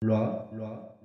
软软。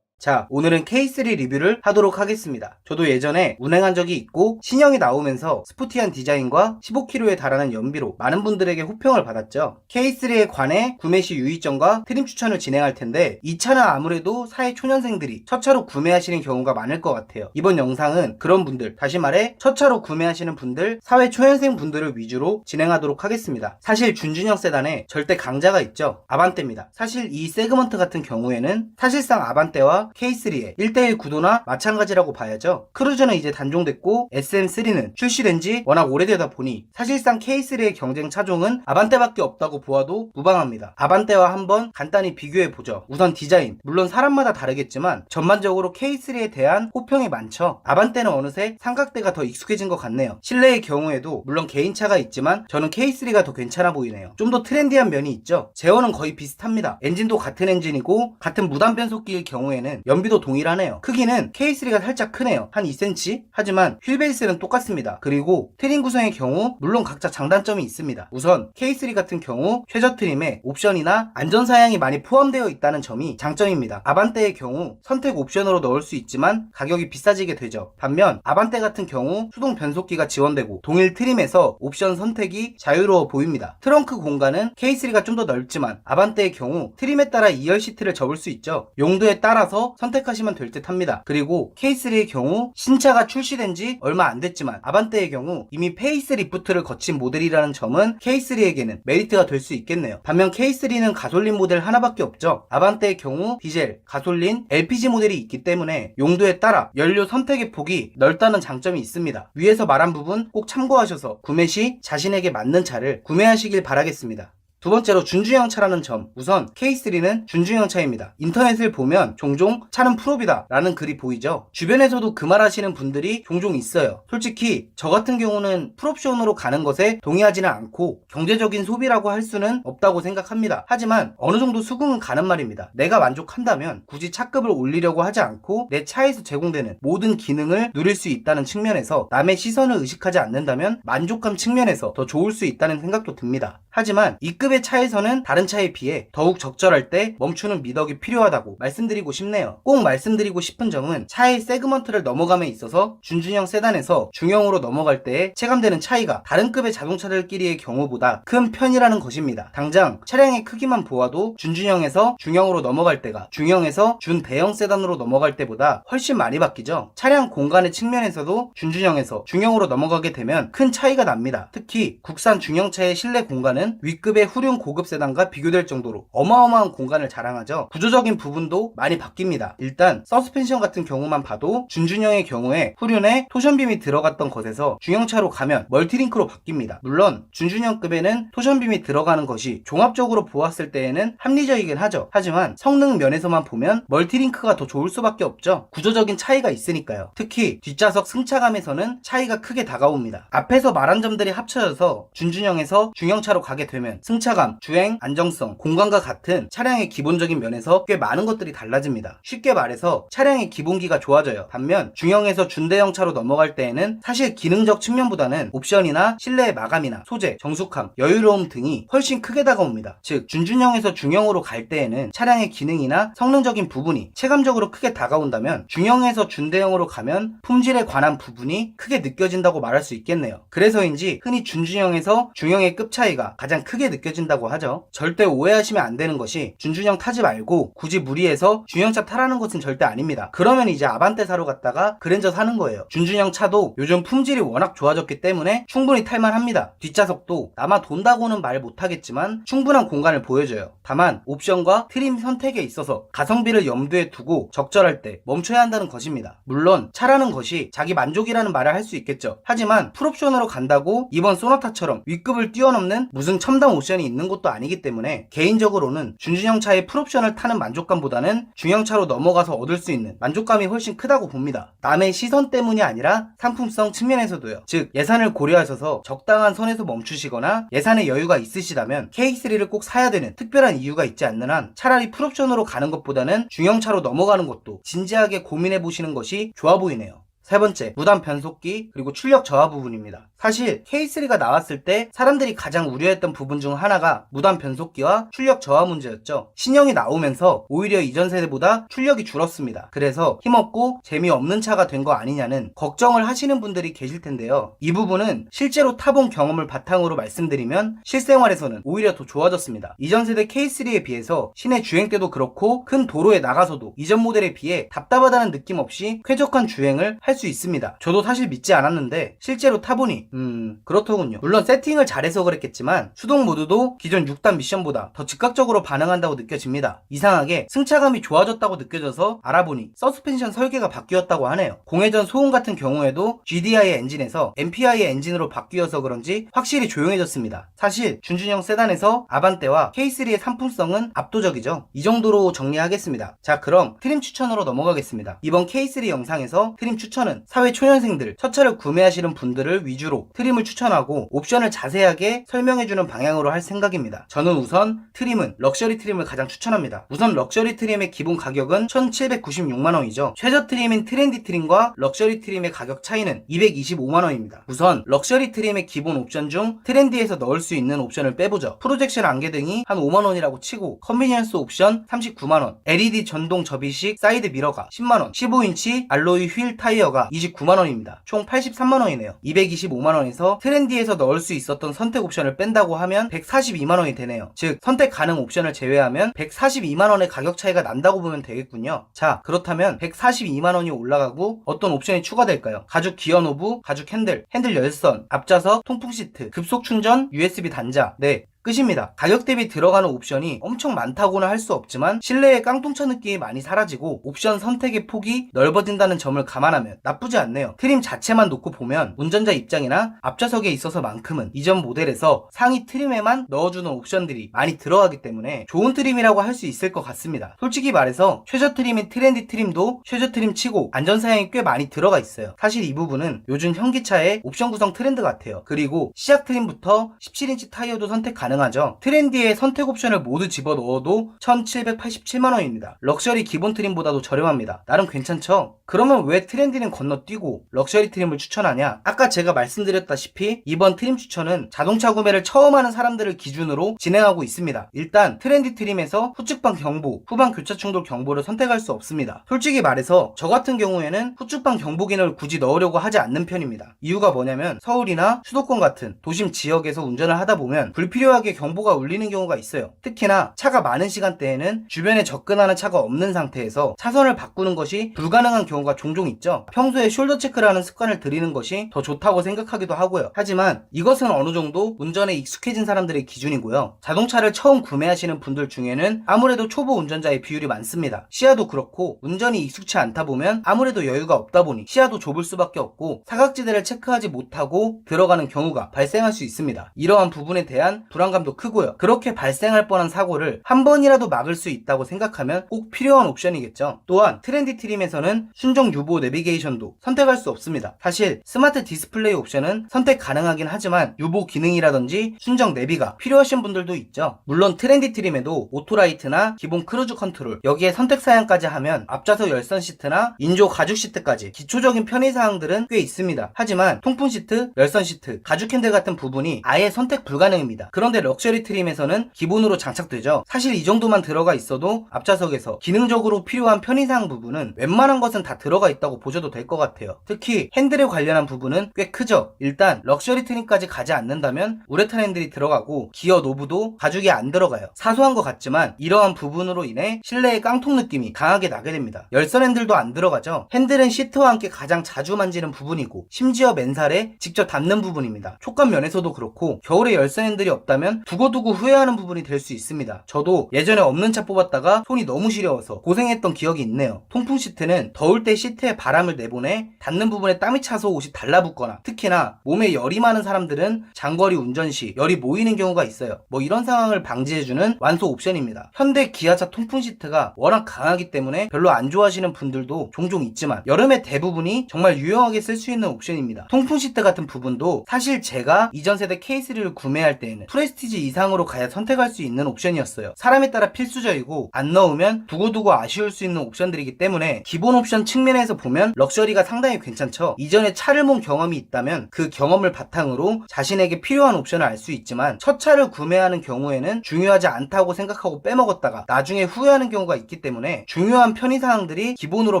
자, 오늘은 K3 리뷰를 하도록 하겠습니다. 저도 예전에 운행한 적이 있고 신형이 나오면서 스포티한 디자인과 15kg에 달하는 연비로 많은 분들에게 호평을 받았죠. K3에 관해 구매 시 유의점과 트림 추천을 진행할 텐데 이 차는 아무래도 사회 초년생들이 첫 차로 구매하시는 경우가 많을 것 같아요. 이번 영상은 그런 분들, 다시 말해 첫 차로 구매하시는 분들, 사회 초년생 분들을 위주로 진행하도록 하겠습니다. 사실 준준형 세단에 절대 강자가 있죠. 아반떼입니다. 사실 이 세그먼트 같은 경우에는 사실상 아반떼와 K3의 1대1 구도나 마찬가지라고 봐야죠. 크루즈는 이제 단종됐고 SM3는 출시된 지 워낙 오래되다 보니 사실상 K3의 경쟁 차종은 아반떼밖에 없다고 보아도 무방합니다. 아반떼와 한번 간단히 비교해 보죠. 우선 디자인, 물론 사람마다 다르겠지만 전반적으로 K3에 대한 호평이 많죠. 아반떼는 어느새 삼각대가 더 익숙해진 것 같네요. 실내의 경우에도 물론 개인차가 있지만 저는 K3가 더 괜찮아 보이네요. 좀 더 트렌디한 면이 있죠. 제어는 거의 비슷합니다. 엔진도 같은 엔진이고 같은 무단 변속기일 경우에는 연비도 동일하네요. 크기는 K3가 살짝 크네요. 한 2cm? 하지만 휠베이스는 똑같습니다. 그리고 트림 구성의 경우 물론 각자 장단점이 있습니다. 우선 K3 같은 경우 최저 트림에 옵션이나 안전 사양이 많이 포함되어 있다는 점이 장점입니다. 아반떼의 경우 선택 옵션으로 넣을 수 있지만 가격이 비싸지게 되죠. 반면 아반떼 같은 경우 수동 변속기가 지원되고 동일 트림에서 옵션 선택이 자유로워 보입니다. 트렁크 공간은 K3가 좀 더 넓지만 아반떼의 경우 트림에 따라 2열 시트를 접을 수 있죠. 용도에 따라서 선택하시면 될 듯 합니다. 그리고 K3의 경우 신차가 출시된 지 얼마 안 됐지만 아반떼의 경우 이미 페이스 리프트를 거친 모델이라는 점은 K3에게는 메리트가 될 수 있겠네요. 반면 K3는 가솔린 모델 하나밖에 없죠. 아반떼의 경우 디젤, 가솔린, LPG 모델이 있기 때문에 용도에 따라 연료 선택의 폭이 넓다는 장점이 있습니다. 위에서 말한 부분 꼭 참고하셔서 구매 시 자신에게 맞는 차를 구매하시길 바라겠습니다. 두 번째로 준중형 차라는 점. 우선 K3는 준중형 차입니다. 인터넷을 보면 종종 차는 풀업이다 라는 글이 보이죠. 주변에서도 그 말 하시는 분들이 종종 있어요. 솔직히 저 같은 경우는 풀옵션으로 가는 것에 동의하지는 않고 경제적인 소비라고 할 수는 없다고 생각합니다. 하지만 어느 정도 수긍은 가는 말입니다. 내가 만족한다면 굳이 차급을 올리려고 하지 않고 내 차에서 제공되는 모든 기능을 누릴 수 있다는 측면에서 남의 시선을 의식하지 않는다면 만족감 측면에서 더 좋을 수 있다는 생각도 듭니다. 하지만 이 급의 차에서는 다른 차에 비해 더욱 적절할 때 멈추는 미덕이 필요하다고 말씀드리고 싶네요. 꼭 말씀드리고 싶은 점은 차의 세그먼트를 넘어감에 있어서 준준형 세단에서 중형으로 넘어갈 때에 체감되는 차이가 다른 급의 자동차들끼리의 경우보다 큰 편이라는 것입니다. 당장 차량의 크기만 보아도 준준형에서 중형으로 넘어갈 때가 중형에서 준대형 세단으로 넘어갈 때보다 훨씬 많이 바뀌죠. 차량 공간의 측면에서도 준준형에서 중형으로 넘어가게 되면 큰 차이가 납니다. 특히 국산 중형차의 실내 공간은 윗급의 후륜 고급 세단과 비교될 정도로 어마어마한 공간을 자랑하죠. 구조적인 부분도 많이 바뀝니다. 일단 서스펜션 같은 경우만 봐도 준준형의 경우에 후륜에 토션빔이 들어갔던 것에서 중형차로 가면 멀티링크로 바뀝니다. 물론 준준형급에는 토션빔이 들어가는 것이 종합적으로 보았을 때에는 합리적이긴 하죠. 하지만 성능 면에서만 보면 멀티링크가 더 좋을 수밖에 없죠. 구조적인 차이가 있으니까요. 특히 뒷좌석 승차감에서는 차이가 크게 다가옵니다. 앞에서 말한 점들이 합쳐져서 준준형에서 중형차로 가게 되면 승차 감, 주행, 안정성, 공간과 같은 차량의 기본적인 면에서 꽤 많은 것들이 달라집니다. 쉽게 말해서 차량의 기본기가 좋아져요. 반면 중형에서 준대형 차로 넘어갈 때에는 사실 기능적 측면보다는 옵션이나 실내의 마감이나 소재, 정숙함, 여유로움 등이 훨씬 크게 다가옵니다. 즉 준준형에서 중형으로 갈 때에는 차량의 기능이나 성능적인 부분이 체감적으로 크게 다가온다면 중형에서 준대형으로 가면 품질에 관한 부분이 크게 느껴진다고 말할 수 있겠네요. 그래서인지 흔히 준준형에서 중형의 급 차이가 가장 크게 느껴 진다고 하죠. 절대 오해하시면 안 되는 것이 준준형 타지 말고 굳이 무리해서 중형차 타라는 것은 절대 아닙니다. 그러면 이제 아반떼 사러 갔다가 그랜저 사는 거예요. 준준형 차도 요즘 품질이 워낙 좋아졌기 때문에 충분히 탈만합니다. 뒷좌석도 아마 돈다고는 말 못하겠지만 충분한 공간을 보여줘요. 다만 옵션과 트림 선택에 있어서 가성비를 염두에 두고 적절할 때 멈춰야 한다는 것입니다. 물론 차라는 것이 자기 만족이라는 말을 할 수 있겠죠. 하지만 풀옵션으로 간다고 이번 소나타처럼 윗급을 뛰어넘는 무슨 첨단 옵션이 있는 것도 아니기 때문에 개인적으로는 준준형 차의 풀옵션을 타는 만족감보다는 중형차로 넘어가서 얻을 수 있는 만족감이 훨씬 크다고 봅니다. 남의 시선 때문이 아니라 상품성 측면에서도요. 즉 예산을 고려하셔서 적당한 선에서 멈추시거나 예산의 여유가 있으시다면 K3를 꼭 사야 되는 특별한 이유가 있지 않는 한 차라리 풀옵션으로 가는 것보다는 중형차로 넘어가는 것도 진지하게 고민해 보시는 것이 좋아 보이네요. 세 번째, 무단 변속기, 그리고 출력 저하 부분입니다. 사실 K3가 나왔을 때 사람들이 가장 우려했던 부분 중 하나가 무단 변속기와 출력 저하 문제였죠. 신형이 나오면서 오히려 이전 세대보다 출력이 줄었습니다. 그래서 힘없고 재미없는 차가 된 거 아니냐는 걱정을 하시는 분들이 계실 텐데요. 이 부분은 실제로 타본 경험을 바탕으로 말씀드리면 실생활에서는 오히려 더 좋아졌습니다. 이전 세대 K3에 비해서 시내 주행 때도 그렇고 큰 도로에 나가서도 이전 모델에 비해 답답하다는 느낌 없이 쾌적한 주행을 할수 있습니다. 저도 사실 믿지 않았는데 실제로 타보니 음 그렇더군요. 물론 세팅을 잘해서 그랬겠지만 수동 모드도 기존 6단 미션보다 더 즉각적으로 반응한다고 느껴집니다. 이상하게 승차감이 좋아졌다고 느껴져서 알아보니 서스펜션 설계가 바뀌었다고 하네요. 공회전 소음 같은 경우에도 GDI 엔진에서 MPI 엔진으로 바뀌어서 그런지 확실히 조용해졌습니다. 사실 준준형 세단에서 아반떼와 K3의 상품성은 압도적이죠. 이 정도로 정리하겠습니다. 자 그럼 트림 추천으로 넘어가겠습니다. 이번 K3 영상에서 트림 추천 은 사회 초년생들 첫 차를 구매하시는 분들을 위주로 트림을 추천하고 옵션을 자세하게 설명해주는 방향으로 할 생각입니다. 저는 우선 트림은 럭셔리 트림을 가장 추천합니다. 우선 럭셔리 트림의 기본 가격은 1796만원이죠. 최저 트림인 트렌디 트림과 럭셔리 트림의 가격 차이는 225만원입니다. 우선 럭셔리 트림의 기본 옵션 중 트렌디에서 넣을 수 있는 옵션을 빼보죠. 프로젝션 안개 등이 한 5만원이라고 치고 컨비니언스 옵션 39만원, LED 전동 접이식 사이드 미러가 10만원, 15인치 알로이 휠 타이어가 29만원입니다. 총 83만원이네요. 225만원에서 트렌디에서 넣을 수 있었던 선택 옵션을 뺀다고 하면 142만원이 되네요. 즉 선택 가능 옵션을 제외하면 142만원의 가격 차이가 난다고 보면 되겠군요. 자 그렇다면 142만원이 올라가고 어떤 옵션이 추가될까요? 가죽 기어 노브, 가죽 핸들, 핸들 열선, 앞좌석, 통풍 시트, 급속 충전, USB 단자. 네, 끝입니다. 가격 대비 들어가는 옵션이 엄청 많다고는 할 수 없지만 실내의 깡통차 느낌이 많이 사라지고 옵션 선택의 폭이 넓어진다는 점을 감안하면 나쁘지 않네요. 트림 자체만 놓고 보면 운전자 입장이나 앞좌석에 있어서만큼은 이전 모델에서 상위 트림에만 넣어주는 옵션들이 많이 들어가기 때문에 좋은 트림이라고 할 수 있을 것 같습니다. 솔직히 말해서 최저 트림인 트렌디 트림도 최저 트림 치고 안전 사양이 꽤 많이 들어가 있어요. 사실 이 부분은 요즘 현기차의 옵션 구성 트렌드 같아요. 그리고 시작 트림부터 17인치 타이어도 선택 가능 가능하죠. 트렌디에 선택 옵션을 모두 집어넣어도 1787만원입니다. 럭셔리 기본 트림보다도 저렴합니다. 나름 괜찮죠? 그러면 왜 트렌디는 건너뛰고 럭셔리 트림을 추천하냐? 아까 제가 말씀드렸다시피 이번 트림 추천은 자동차 구매를 처음 하는 사람들을 기준으로 진행하고 있습니다. 일단 트렌디 트림에서 후측방 경보, 후방 교차 충돌 경보를 선택할 수 없습니다. 솔직히 말해서 저 같은 경우에는 후측방 경보 기능을 굳이 넣으려고 하지 않는 편입니다. 이유가 뭐냐면 서울이나 수도권 같은 도심 지역에서 운전을 하다 보면 불필요하게 경보가 울리는 경우가 있어요. 특히나 차가 많은 시간대에는 주변에 접근하는 차가 없는 상태에서 차선을 바꾸는 것이 불가능한 경우가 종종 있죠. 평소에 숄더 체크를 하는 습관을 들이는 것이 더 좋다고 생각하기도 하고요. 하지만 이것은 어느 정도 운전에 익숙해진 사람들의 기준이고요. 자동차를 처음 구매하시는 분들 중에는 아무래도 초보 운전자의 비율이 많습니다. 시야도 그렇고 운전이 익숙치 않다 보면 아무래도 여유가 없다 보니 시야도 좁을 수밖에 없고 사각지대를 체크하지 못하고 들어가는 경우가 발생할 수 있습니다. 이러한 부분에 대한 불안 감도 크고요. 그렇게 발생할 뻔한 사고를 한 번이라도 막을 수 있다고 생각하면 꼭 필요한 옵션이겠죠. 또한 트렌디 트림에서는 순정 유보 내비게이션도 선택할 수 없습니다. 사실 스마트 디스플레이 옵션은 선택 가능하긴 하지만 유보 기능이라든지 순정 내비가 필요하신 분들도 있죠. 물론 트렌디 트림에도 오토라이트나 기본 크루즈 컨트롤 여기에 선택 사양까지 하면 앞좌석 열선 시트나 인조 가죽 시트까지 기초적인 편의 사항들은 꽤 있습니다. 하지만 통풍 시트, 열선 시트, 가죽 핸들 같은 부분이 아예 선택 불가능입니다. 그런데 럭셔리 트림에서는 기본으로 장착되죠. 사실 이 정도만 들어가 있어도 앞좌석에서 기능적으로 필요한 편의사항 부분은 웬만한 것은 다 들어가 있다고 보셔도 될 것 같아요. 특히 핸들에 관련한 부분은 꽤 크죠. 일단 럭셔리 트림까지 가지 않는다면 우레탄 핸들이 들어가고 기어 노브도 가죽이 안 들어가요. 사소한 것 같지만 이러한 부분으로 인해 실내의 깡통 느낌이 강하게 나게 됩니다. 열선 핸들도 안 들어가죠. 핸들은 시트와 함께 가장 자주 만지는 부분이고 심지어 맨살에 직접 닿는 부분입니다. 촉감 면에서도 그렇고 겨울에 열선 핸들이 없다면 두고두고 후회하는 부분이 될 수 있습니다. 저도 예전에 없는 차 뽑았다가 손이 너무 시려워서 고생했던 기억이 있네요. 통풍 시트는 더울 때 시트에 바람을 내보내 닿는 부분에 땀이 차서 옷이 달라붙거나 특히나 몸에 열이 많은 사람들은 장거리 운전 시 열이 모이는 경우가 있어요. 뭐 이런 상황을 방지해주는 완소 옵션입니다. 현대 기아차 통풍 시트가 워낙 강하기 때문에 별로 안 좋아하시는 분들도 종종 있지만 여름에 대부분이 정말 유용하게 쓸 수 있는 옵션입니다. 통풍 시트 같은 부분도 사실 제가 이전 세대 K3를 구매할 때에는 프레스 프레스티지 이상으로 가야 선택할 수 있는 옵션이었어요. 사람에 따라 필수적이고 안 넣으면 두고두고 아쉬울 수 있는 옵션들이기 때문에 기본 옵션 측면에서 보면 럭셔리가 상당히 괜찮죠. 이전에 차를 몬 경험이 있다면 그 경험을 바탕으로 자신에게 필요한 옵션을 알 수 있지만 첫 차를 구매하는 경우에는 중요하지 않다고 생각하고 빼먹었다가 나중에 후회하는 경우가 있기 때문에 중요한 편의사항들이 기본으로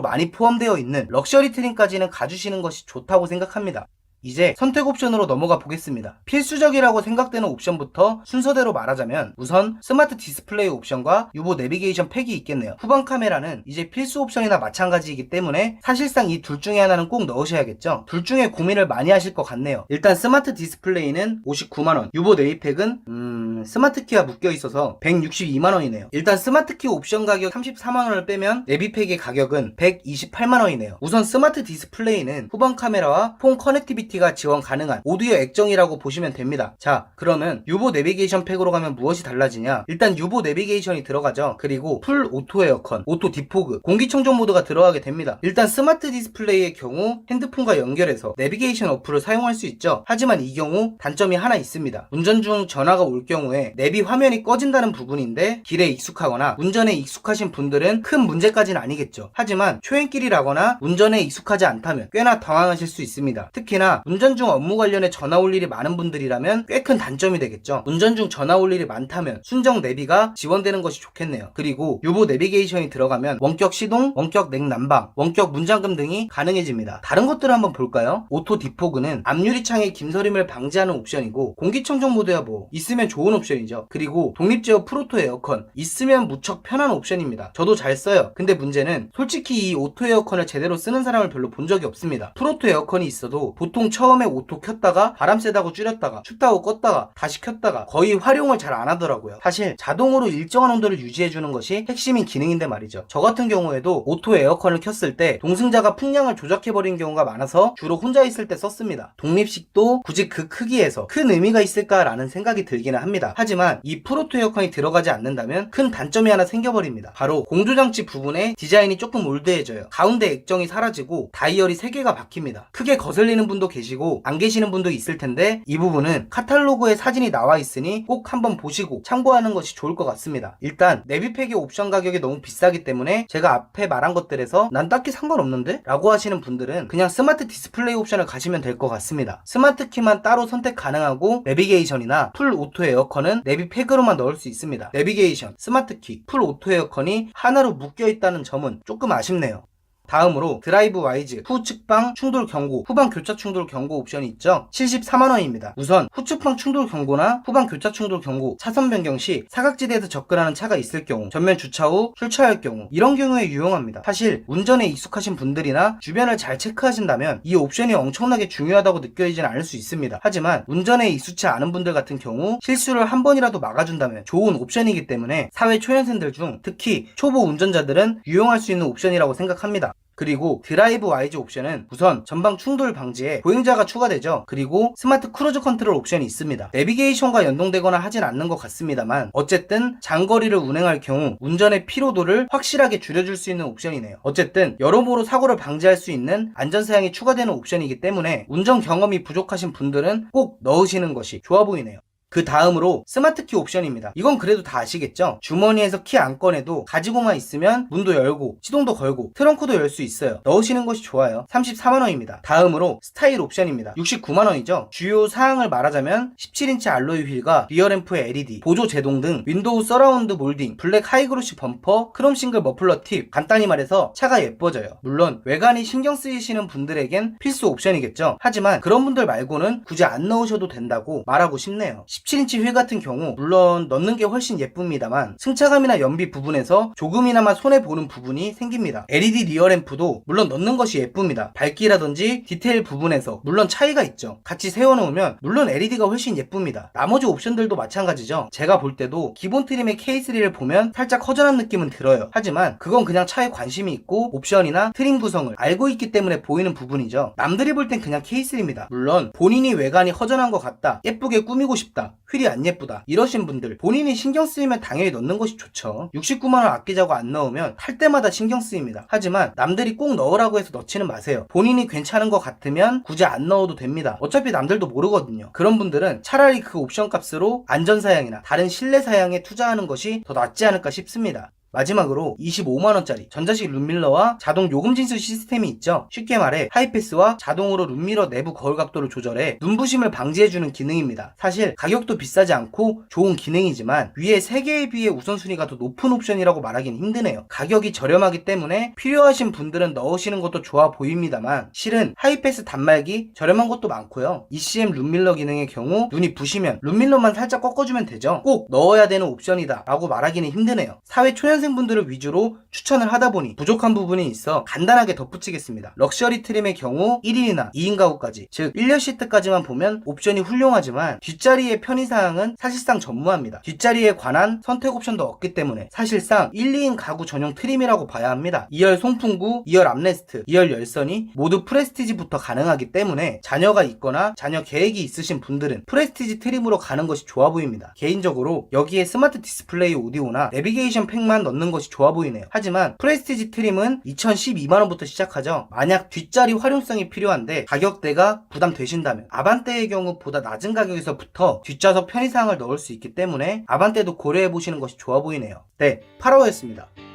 많이 포함되어 있는 럭셔리 트림까지는 가주시는 것이 좋다고 생각합니다. 이제 선택 옵션으로 넘어가 보겠습니다. 필수적이라고 생각되는 옵션부터 순서대로 말하자면 우선 스마트 디스플레이 옵션과 유보 내비게이션 팩이 있겠네요. 후방 카메라는 이제 필수 옵션이나 마찬가지이기 때문에 사실상 이 둘 중에 하나는 꼭 넣으셔야겠죠. 둘 중에 고민을 많이 하실 것 같네요. 일단 스마트 디스플레이는 59만원, 유보 내비팩은 음... 스마트 키와 묶여 있어서 162만원이네요. 일단 스마트 키 옵션 가격 34만원을 빼면 내비팩의 가격은 128만원이네요. 우선 스마트 디스플레이는 후방 카메라와 폰 커넥티비티 가 지원 가능한 오디오 액정이라고 보시면 됩니다. 자, 그러면 유보 내비게이션 팩으로 가면 무엇이 달라지냐? 일단 유보 내비게이션이 들어가죠. 그리고 풀 오토 에어컨, 오토 디포그, 공기청정 모드가 들어가게 됩니다. 일단 스마트 디스플레이의 경우 핸드폰과 연결해서 내비게이션 어플을 사용할 수 있죠. 하지만 이 경우 단점이 하나 있습니다. 운전 중 전화가 올 경우에 내비 화면이 꺼진다는 부분인데 길에 익숙하거나 운전에 익숙하신 분들은 큰 문제까지는 아니겠죠. 하지만 초행길이라거나 운전에 익숙하지 않다면 꽤나 당황하실 수 있습니다. 특히나 운전 중 업무 관련해 전화 올 일이 많은 분들이라면 꽤 큰 단점이 되겠죠. 운전 중 전화 올 일이 많다면 순정 내비가 지원되는 것이 좋겠네요. 그리고 유보 내비게이션이 들어가면 원격 시동, 원격 냉난방, 원격 문잠금 등이 가능해집니다. 다른 것들을 한번 볼까요? 오토 디포그는 앞유리창의 김서림을 방지하는 옵션이고 공기청정 모드야 뭐 있으면 좋은 옵션이죠. 그리고 독립제어 프로토 에어컨 있으면 무척 편한 옵션입니다. 저도 잘 써요. 근데 문제는 솔직히 이 오토 에어컨을 제대로 쓰는 사람을 별로 본 적이 없습니다. 프로토 에어컨이 있어도 보통 처음에 오토 켰다가 바람 세다고 줄였다가 춥다고 껐다가 다시 켰다가 거의 활용을 잘 안 하더라고요. 사실 자동으로 일정한 온도를 유지해주는 것이 핵심인 기능인데 말이죠. 저 같은 경우에도 오토 에어컨을 켰을 때 동승자가 풍량을 조작해버린 경우가 많아서 주로 혼자 있을 때 썼습니다. 독립식도 굳이 그 크기에서 큰 의미가 있을까라는 생각이 들기는 합니다. 하지만 이 프로토 에어컨이 들어가지 않는다면 큰 단점이 하나 생겨버립니다. 바로 공조장치 부분에 디자인이 조금 올드해져요. 가운데 액정이 사라지고 다이얼이 3개가 바뀝니다. 크게 거슬리는 분도 계시고 안 계시는 분도 있을 텐데 이 부분은 카탈로그에 사진이 나와 있으니 꼭 한번 보시고 참고하는 것이 좋을 것 같습니다. 일단 내비팩의 옵션 가격이 너무 비싸기 때문에 제가 앞에 말한 것들에서 난 딱히 상관없는데? 라고 하시는 분들은 그냥 스마트 디스플레이 옵션을 가시면 될 것 같습니다. 스마트 키만 따로 선택 가능하고 내비게이션이나 풀 오토 에어컨은 내비팩으로만 넣을 수 있습니다. 내비게이션, 스마트 키, 풀 오토 에어컨이 하나로 묶여 있다는 점은 조금 아쉽네요. 다음으로 드라이브 와이즈 후측방 충돌 경고 후방 교차 충돌 경고 옵션이 있죠. 74만원입니다. 우선 후측방 충돌 경고나 후방 교차 충돌 경고 차선 변경 시 사각지대에서 접근하는 차가 있을 경우 전면 주차 후 출차할 경우 이런 경우에 유용합니다. 사실 운전에 익숙하신 분들이나 주변을 잘 체크하신다면 이 옵션이 엄청나게 중요하다고 느껴지진 않을 수 있습니다. 하지만 운전에 익숙치 않은 분들 같은 경우 실수를 한 번이라도 막아준다면 좋은 옵션이기 때문에 사회 초년생들 중 특히 초보 운전자들은 유용할 수 있는 옵션이라고 생각합니다 그리고 드라이브 와이즈 옵션은 우선 전방 충돌 방지에 보행자가 추가되죠. 그리고 스마트 크루즈 컨트롤 옵션이 있습니다. 내비게이션과 연동되거나 하진 않는 것 같습니다만 어쨌든 장거리를 운행할 경우 운전의 피로도를 확실하게 줄여줄 수 있는 옵션이네요. 어쨌든 여러모로 사고를 방지할 수 있는 안전사양이 추가되는 옵션이기 때문에 운전 경험이 부족하신 분들은 꼭 넣으시는 것이 좋아 보이네요. 그 다음으로 스마트 키 옵션입니다. 이건 그래도 다 아시겠죠? 주머니에서 키 안 꺼내도 가지고만 있으면 문도 열고 시동도 걸고 트렁크도 열 수 있어요. 넣으시는 것이 좋아요. 34만원입니다. 다음으로 스타일 옵션입니다. 69만원이죠? 주요 사항을 말하자면 17인치 알로이 휠과 리어램프의 LED, 보조 제동 등 윈도우 서라운드 몰딩, 블랙 하이그로시 범퍼, 크롬 싱글 머플러 팁 간단히 말해서 차가 예뻐져요. 물론 외관이 신경 쓰이시는 분들에겐 필수 옵션이겠죠. 하지만 그런 분들 말고는 굳이 안 넣으셔도 된다고 말하고 싶네요. 17인치 휠 같은 경우 물론 넣는 게 훨씬 예쁩니다만 승차감이나 연비 부분에서 조금이나마 손해보는 부분이 생깁니다. LED 리어램프도 물론 넣는 것이 예쁩니다. 밝기라든지 디테일 부분에서 물론 차이가 있죠. 같이 세워놓으면 물론 LED가 훨씬 예쁩니다. 나머지 옵션들도 마찬가지죠. 제가 볼 때도 기본 트림의 K3를 보면 살짝 허전한 느낌은 들어요. 하지만 그건 그냥 차에 관심이 있고 옵션이나 트림 구성을 알고 있기 때문에 보이는 부분이죠. 남들이 볼 땐 그냥 K3입니다. 물론 본인이 외관이 허전한 것 같다, 예쁘게 꾸미고 싶다, 예쁘다. 휠이 안 예쁘다. 이러신 분들 본인이 신경 쓰이면 당연히 넣는 것이 좋죠. 69만원 아끼자고 안 넣으면 탈 때마다 신경 쓰입니다. 하지만 남들이 꼭 넣으라고 해서 넣지는 마세요. 본인이 괜찮은 것 같으면 굳이 안 넣어도 됩니다. 어차피 남들도 모르거든요. 그런 분들은 차라리 그 옵션 값으로 안전사양이나 다른 실내 사양에 투자하는 것이 더 낫지 않을까 싶습니다. 마지막으로 25만원짜리 전자식 룸밀러와 자동 요금 진수 시스템이 있죠. 쉽게 말해 하이패스와 자동으로 룸밀러 내부 거울 각도를 조절해 눈부심을 방지해주는 기능입니다. 사실 가격도 비싸지 않고 좋은 기능이지만 위에 3개에 비해 우선순위가 더 높은 옵션이라고 말하기는 힘드네요. 가격이 저렴하기 때문에 필요하신 분들은 넣으시는 것도 좋아 보입니다만 실은 하이패스 단말기 저렴한 것도 많고요. ECM 룸밀러 기능의 경우 눈이 부시면 룸밀러만 살짝 꺾어주면 되죠. 꼭 넣어야 되는 옵션이다 라고 말하기는 힘드네요. 사회 초년생 분들을 위주로 추천을 하다 보니 부족한 부분이 있어 간단하게 덧붙이겠습니다. 럭셔리 트림의 경우 1인이나 2인 가구까지 즉 1년 시트까지만 보면 옵션이 훌륭하지만 뒷자리의 편의사항은 사실상 전무합니다. 뒷자리에 관한 선택 옵션도 없기 때문에 사실상 1, 2인 가구 전용 트림이라고 봐야 합니다. 2열 송풍구, 2열 암레스트, 2열 열선이 모두 프레스티지부터 가능하기 때문에 자녀가 있거나 자녀 계획이 있으신 분들은 프레스티지 트림으로 가는 것이 좋아 보입니다. 개인적으로 여기에 스마트 디스플레이 오디오나 내비게이션 팩만 넣는 것이 좋아 보이네요. 하지만 프레스티지 트림은 2012만원부터 시작하죠. 만약 뒷자리 활용성이 필요한데 가격대가 부담되신다면 아반떼의 경우 보다 낮은 가격에서부터 뒷좌석 편의사항을 넣을 수 있기 때문에 아반떼도 고려해 보시는 것이 좋아 보이네요. 네, 8호였습니다.